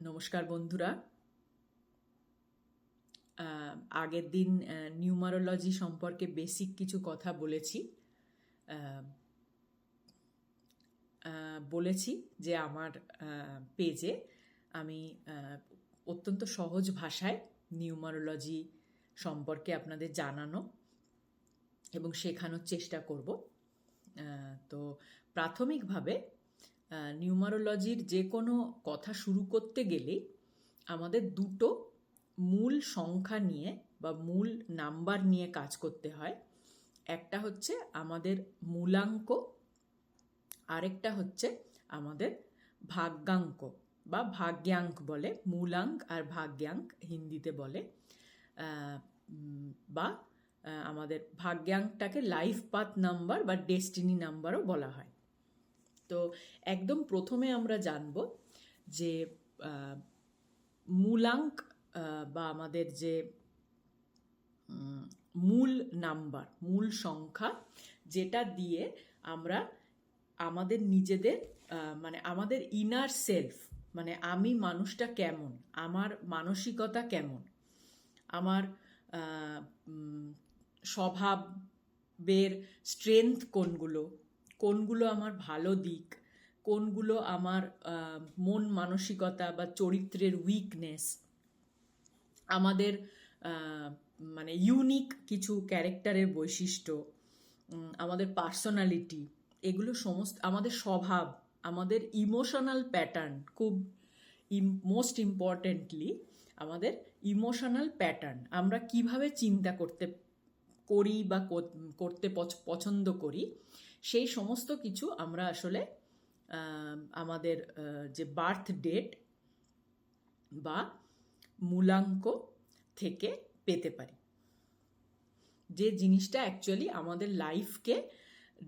নমস্কার বন্ধুরা। আগের দিন নিউমারোলজি সম্পর্কে বেসিক কিছু কথা বলেছি। বলেছি যে আমার পেজে আমি অত্যন্ত সহজ ভাষায় নিউমারোলজি সম্পর্কে আপনাদের জানানো এবং শেখানোর চেষ্টা করব। তো প্রাথমিকভাবে নিউমারোলজির যে কোনো কথা শুরু করতে গেলেই আমাদের দুটো মূল সংখ্যা নিয়ে বা মূল নাম্বার নিয়ে কাজ করতে হয়। একটা হচ্ছে আমাদের মূলাঙ্ক, আরেকটা হচ্ছে আমাদের ভাগ্যাঙ্ক বা ভাগ্যাঙ্ক বলে, মূলাঙ্ক আর ভাগ্যাঙ্ক হিন্দিতে বলে। বা আমাদের ভাগ্যাঙ্কটাকে লাইফ পাথ নাম্বার বা ডেস্টিনি নাম্বারও বলা হয়। তো একদম প্রথমে আমরা জানব যে মূলাঙ্ক বা আমাদের যে মূল নাম্বার, মূল সংখ্যা, যেটা দিয়ে আমরা আমাদের নিজেদের মানে আমাদের ইনার সেলফ মানে আমি মানুষটা কেমন, আমার মানসিকতা কেমন, আমার স্বভাবের স্ট্রেংথ কোনগুলো কোনগুলো আমার ভালো দিক, কোনগুলো আমার মন মানসিকতা বা চরিত্রের উইকনেস আমাদের মানে ইউনিক কিছু ক্যারেক্টারের বৈশিষ্ট্য আমাদের পার্সোনালিটি এগুলো সমস্ত, আমাদের স্বভাব, আমাদের ইমোশনাল প্যাটার্ন খুব মোস্ট ইম্পর্টেন্টলি আমাদের ইমোশনাল প্যাটার্ন আমরা কীভাবে চিন্তা করতে করি বা করতে পছ- পছন্দ করি সেই সমস্ত কিছু আমরা আসলে আমাদের যে বার্থ ডেট বা মূলাঙ্ক থেকে পেতে পারি। যে জিনিসটা অ্যাকচুয়ালি আমাদের লাইফকে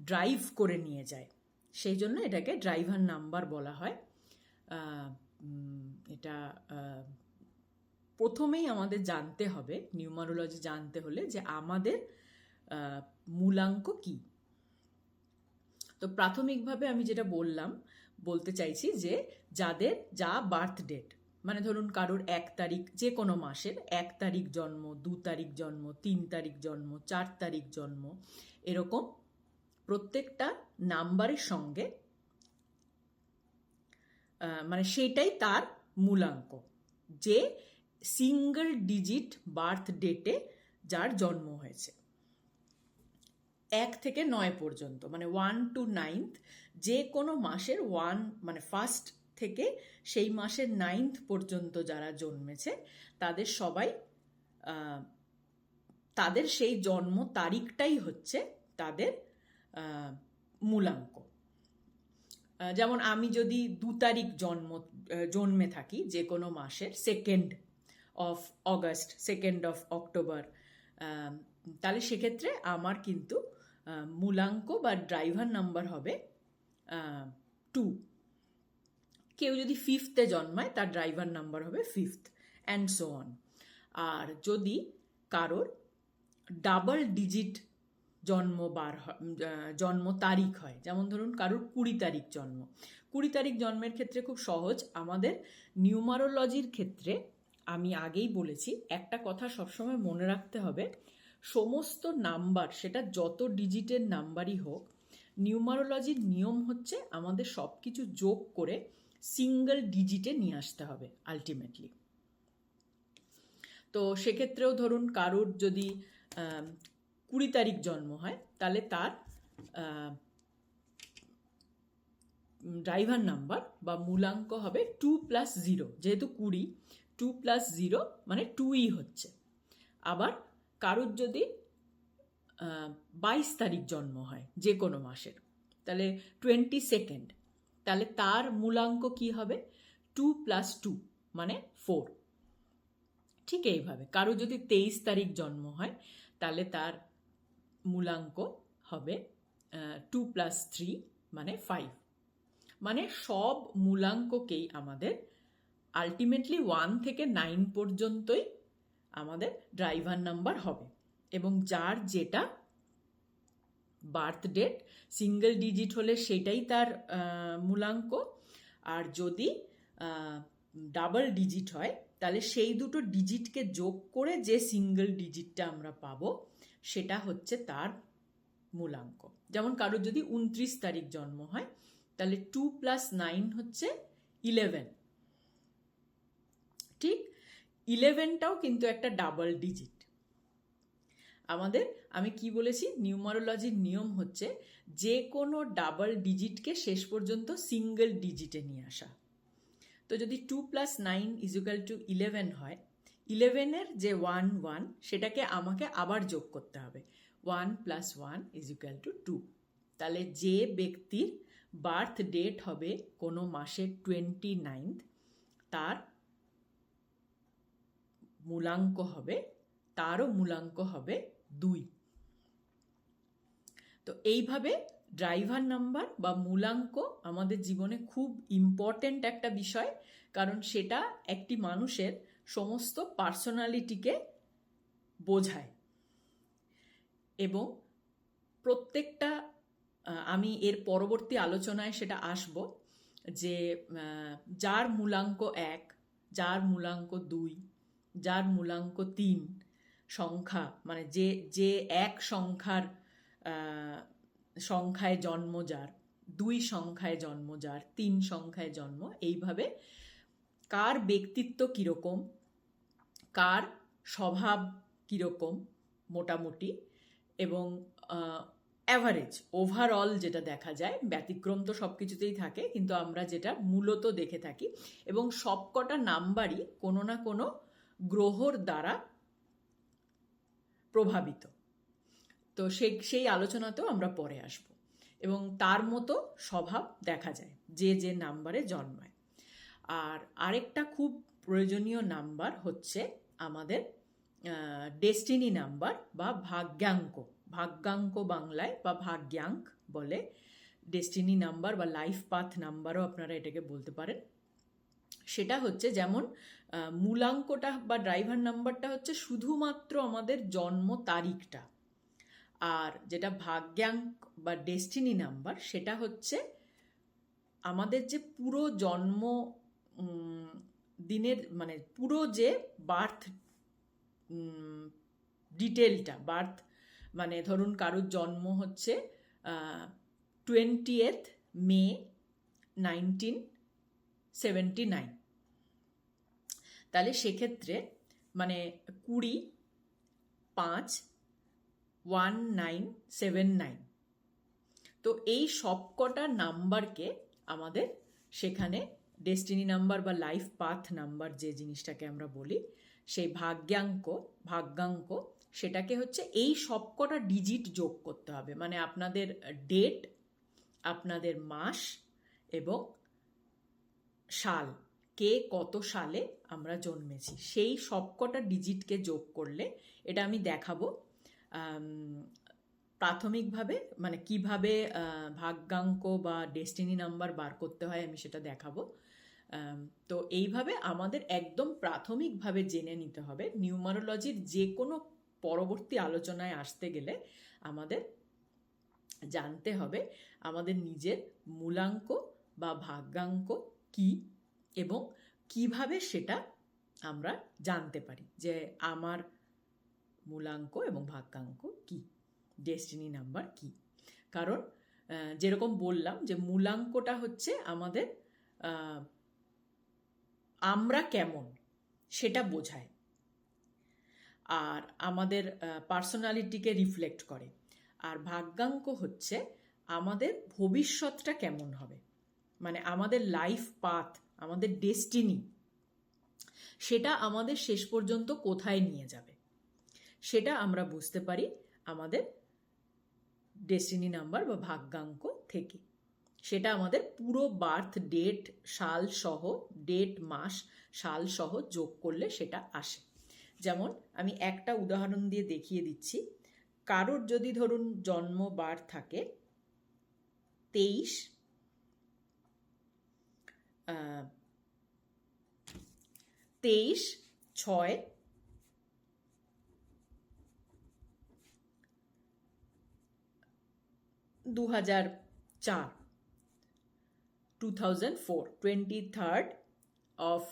ড্রাইভ করে নিয়ে যায়, সেই জন্য এটাকে ড্রাইভার নাম্বার বলা হয়। এটা প্রথমেই আমাদের জানতে হবে, নিউমারোলজি জানতে হলে যে আমাদের মূলাঙ্ক কি? তো প্রাথমিকভাবে আমি যেটা বললাম, বলতে চাইছি যে যাদের যা বার্থ ডেট মানে ধরুন কারোর এক তারিখ যে কোনো মাসের, এক তারিখ জন্ম, দু তারিখ জন্ম, তিন তারিখ জন্ম, চার তারিখ জন্ম, এরকম প্রত্যেকটা নাম্বারের সঙ্গে মানে সেটাই তার মূলাঙ্ক, যে সিঙ্গল ডিজিট বার্থ ডেটে যার জন্ম হয়েছে। এক থেকে নয় পর্যন্ত মানে ওয়ান টু নাইন্থ যে কোনো মাসের ওয়ান মানে ফার্স্ট থেকে সেই মাসের নাইন্থ পর্যন্ত যারা জন্মেছে, তাদের সবাই তাদের সেই জন্ম তারিখটাই হচ্ছে তাদের মূলাঙ্ক। যেমন আমি যদি দু তারিখ জন্ম জন্মে থাকি, যে কোনো মাসের second of August second of October তাহলে সেক্ষেত্রে আমার কিন্তু মূলাঙ্ক বা ড্রাইভার নাম্বার হবে টু কেউ যদি ফিফথে জন্মায়, তার ড্রাইভার নাম্বার হবে ফিফথ অ্যান্ড সো অন আর যদি কারোর ডাবল ডিজিট জন্ম বার জন্ম তারিখ হয়, যেমন ধরুন কারোর কুড়ি তারিখ জন্ম। কুড়ি তারিখ জন্মের ক্ষেত্রে খুব সহজ, আমাদের নিউমারোলজির ক্ষেত্রে আমি আগেই বলেছি, একটা কথা সবসময় মনে রাখতে হবে সমস্ত নাম্বার, সেটা যত ডিজিটের নাম্বারই হোক, নিউমারোলজির নিয়ম হচ্ছে আমাদের সব কিছু যোগ করে সিঙ্গেল ডিজিটে নিয়ে আসতে হবে আলটিমেটলি তো সেক্ষেত্রেও ধরুন কারোর যদি কুড়ি তারিখ জন্ম হয়, তাহলে তার ড্রাইভার নাম্বার বা মূলাঙ্ক হবে টু প্লাস জিরো, যেহেতু কুড়ি, টু প্লাস জিরো মানে টুই হচ্ছে। আবার কারুর যদি বাইশ তারিখ জন্ম হয়, যে কোনো মাসের, তাহলে টোয়েন্টি সেকেন্ড, তাহলে তার মূলাঙ্ক কি হবে? টু প্লাস টু মানে ফোর। ঠিক এইভাবে কারও যদি তেইশ তারিখ জন্ম হয়, তাহলে তার মূলাঙ্ক হবে টু প্লাস থ্রি মানে ফাইভ। মানে সব মূলাঙ্ককেই আমাদের আলটিমেটলি ওয়ান থেকে নাইন পর্যন্তই আমাদের ড্রাইভার নাম্বার হবে। এবং যার যেটা বার্থ ডেট, সিঙ্গেল ডিজিট হলে সেটাই তার মূলাঙ্ক। আর যদি ডাবল ডিজিট হয়, তাহলে সেই দুটো ডিজিটকে যোগ করে যে সিঙ্গেল ডিজিটটা আমরা পাবো, সেটা হচ্ছে তার মূলাঙ্ক। যেমন কারোর যদি উনত্রিশ তারিখ জন্ম হয়, তাহলে টু প্লাস নাইন হচ্ছে ইলেভেন। ঠিক? ইলেভেনটাও কিন্তু একটা ডাবল ডিজিট আমাদের, আমি কি বলেছি? নিউমারোলজির নিয়ম হচ্ছে যে কোনো ডাবল ডিজিটকে শেষ পর্যন্ত সিঙ্গেল ডিজিটে নিয়ে আসা। তো যদি two plus nine is equal to eleven হয় ইলেভেনের যে ওয়ান ওয়ান সেটাকে আমাকে আবার যোগ করতে হবে। One plus one is equal to two two যে ব্যক্তির বার্থ ডেট হবে কোনো মাসের টোয়েন্টি নাইনথ তার মূলাঙ্ক হবে, তারও মূলাঙ্ক হবে দুই। তো এইভাবে ড্রাইভার নাম্বার বা মূলাঙ্ক আমাদের জীবনে খুব ইম্পর্ট্যান্ট একটা বিষয়, কারণ সেটা একটি মানুষের সমস্ত পার্সোনালিটিকে বোঝায়। এবং প্রত্যেকটা আমি এর পরবর্তী আলোচনায় সেটা আসব যে যার মূলাঙ্ক এক, যার মূলাঙ্ক দুই যার মূলাঙ্ক তিন, সংখ্যা মানে যে যে এক সংখ্যার সংখ্যায় জন্ম যার, দুই সংখ্যায় জন্ম যার, তিন সংখ্যায় জন্ম, এইভাবে কার ব্যক্তিত্ব কীরকম, কার স্বভাব কীরকম মোটামুটি এবং অ্যাভারেজ ওভারঅল যেটা দেখা যায়, ব্যতিক্রম তো সব কিছুতেই থাকে, কিন্তু আমরা যেটা মূলত দেখে থাকি এবং সবকটা নাম্বারই কোনো না কোনো গ্রহর দ্বারা প্রভাবিত। তো সে, সেই আলোচনাতেও আমরা পরে আসব এবং তার মতো স্বভাব দেখা যায়, যে যে নাম্বারে জন্মায়। আর আরেকটা খুব প্রয়োজনীয় নাম্বার হচ্ছে আমাদের ডেস্টিনি নাম্বার বা ভাগ্যাঙ্ক। ভাগ্যাঙ্ক বাংলায় বা ভাগ্যাঙ্ক বলে ডেস্টিনি নাম্বার বা লাইফ পাথ নাম্বারও আপনারা এটাকে বলতে পারেন। সেটা হচ্ছে যেমন মূলাঙ্কটা বা ড্রাইভার নাম্বারটা হচ্ছে শুধুমাত্র আমাদের জন্ম তারিখটা। আর যেটা ভাগ্যাঙ্ক বা ডেস্টিনি নাম্বার সেটা হচ্ছে আমাদের যে পুরো জন্ম দিনের মানে পুরো যে বার্থ ডিটেলটা, বার্থ মানে ধরুন কারোর জন্ম হচ্ছে twentieth May nineteen seventy nine. তাহলে সেক্ষেত্রে মানে কুড়ি, পাঁচ, ওয়ান নাইন, সেভেন নাইন। তো এই সবকটা নাম্বারকে আমাদের সেখানে ডেস্টিনি নাম্বার বা লাইফ পাথ নাম্বার যে জিনিসটাকে আমরা বলি, সেই ভাগ্যাঙ্ক ভাগ্যাঙ্ক, সেটাকে হচ্ছে এই সবকটা ডিজিট যোগ করতে হবে। মানে আপনাদের ডেট, আপনাদের মাস এবং সাল, কে কত সালে আমরা জন্মেছি। সেই সবকটা ডিজিটকে যোগ করলে এটা আমি দেখাবো প্রাথমিকভাবে মানে কীভাবে ভাগ্যাঙ্ক বা ডেস্টিনি নাম্বার বার করতে হয় আমি সেটা দেখাবো। তো এইভাবে আমাদের একদম প্রাথমিকভাবে জেনে নিতে হবে। নিউমারোলজির যে কোনো পরবর্তী আলোচনায় আসতে গেলে আমাদের জানতে হবে আমাদের নিজের মূলাঙ্ক বা ভাগ্যাঙ্ক কি এবং কীভাবে সেটা আমরা জানতে পারি? যে আমার মূলাঙ্ক এবং ভাগ্যাঙ্ক কি? ডেস্টিনি নাম্বার কি? কারণ যেরকম বললাম যে মূলাঙ্কটা হচ্ছে আমাদের আমরা কেমন সেটা বোঝায় আর আমাদের পার্সোনালিটিকে রিফ্লেক্ট করে। আর ভাগ্যাঙ্ক হচ্ছে আমাদের ভবিষ্যৎটা কেমন হবে। মানে আমাদের লাইফ পাথ আমাদের ডেস্টিনি সেটা আমাদের শেষ পর্যন্ত কোথায় নিয়ে যাবে? সেটা আমরা বুঝতে পারি আমাদের ডেস্টিনি নাম্বার বা ভাগ্যাঙ্ক থেকে। সেটা আমাদের পুরো বার্থ ডেট সাল সহ ডেট মাস, সাল সহ যোগ করলে সেটা আসে। যেমন আমি একটা উদাহরণ দিয়ে দেখিয়ে দিচ্ছি। কারোর যদি ধরুন জন্ম বার থাকে, তেইশ তেইশ, ছয় দু হাজার চার। Two thousand four twenty third of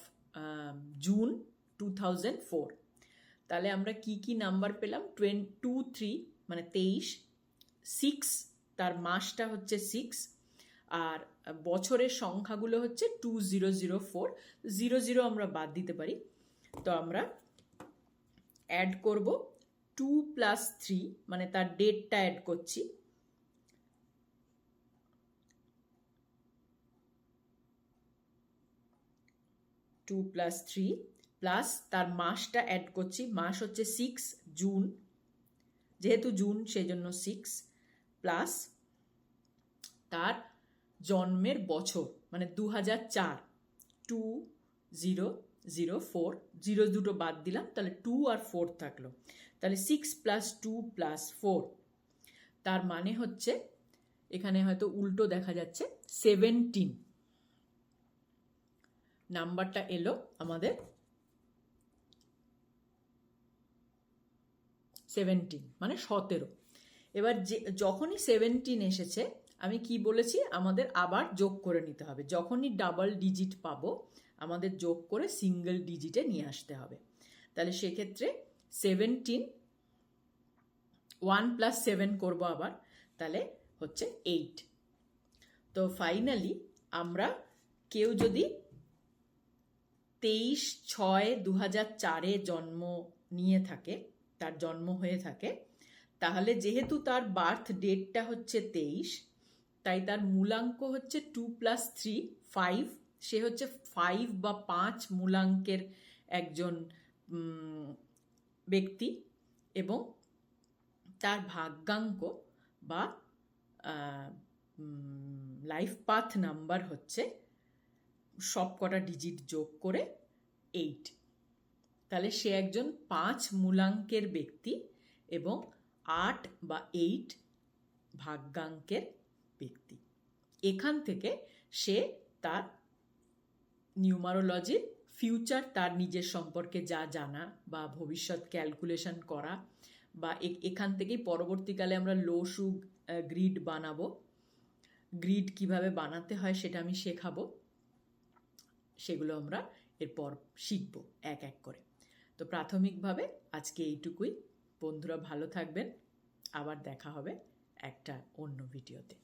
June two thousand four তাহলে আমরা কি কি নাম্বার পেলাম? টোয়েন টু থ্রি মানে তেইশ সিক্স তার মাসটা হচ্ছে সিক্স আর বছরের সংখ্যাগুলো হচ্ছে two zero zero four zero zero আমরা বাদ দিতে পারি। তো আমরা অ্যাড করব টু প্লাস থ্রি মানে তার ডেটটা অ্যাড করছি। টু প্লাস থ্রি প্লাস তার মাসটা অ্যাড করছি। মাস হচ্ছে সিক্স জুন যেহেতু জুন সেই জন্য সিক্স প্লাস তার জন্মের বছর মানে দু হাজার চার two zero zero four zero দুটো বাদ দিলাম, তাহলে টু আর ফোর থাকল। তাহলে six plus two plus four তার মানে হচ্ছে, এখানে হয়তো উল্টো দেখা যাচ্ছে সেভেন্টিন নাম্বারটা এলো আমাদের সেভেন্টিন মানে সতেরো। এবার যে, যখনই সেভেন্টিন এসেছে আমি কি বলেছি? আমাদের আবার যোগ করে নিতে হবে। যখনই ডাবল ডিজিট পাবো, আমাদের যোগ করে সিঙ্গেল ডিজিটে নিয়ে আসতে হবে। তাহলে সেক্ষেত্রে সেভেন্টিন ওয়ান প্লাস সেভেন করব আবার, তাহলে হচ্ছে এইট তো ফাইনালি আমরা কেউ যদি তেইশ ছয় দু হাজার চারে জন্ম নিয়ে থাকে, তার জন্ম হয়ে থাকে, তাহলে যেহেতু তার বার্থ ডেটটা হচ্ছে তেইশ তাই তার মূলাঙ্ক হচ্ছে টু প্লাস থ্রি ফাইভ সে হচ্ছে ফাইভ বা পাঁচ মূলাঙ্কের একজন ব্যক্তি এবং তার ভাগ্যাঙ্ক বা লাইফ পাথ নাম্বার হচ্ছে সব কটা ডিজিট যোগ করে এইট তাহলে সে একজন পাঁচ মূলাঙ্কের ব্যক্তি এবং আট বা এইট ভাগ্যাঙ্কের ব্যক্তি। এখান থেকে সে তার নিউমারোলজির ফিউচার তার নিজের সম্পর্কে যা জানা বা ভবিষ্যৎ ক্যালকুলেশন করা বা এখান থেকেই পরবর্তীকালে আমরা লোসু গ্রিড বানাবো। গ্রিড কীভাবে বানাতে হয় সেটা আমি শেখাবো। সেগুলো আমরা এরপর শিখব এক এক করে। তো প্রাথমিকভাবে আজকে এইটুকুই। বন্ধুরা ভালো থাকবেন। আবার দেখা হবে একটা অন্য ভিডিওতে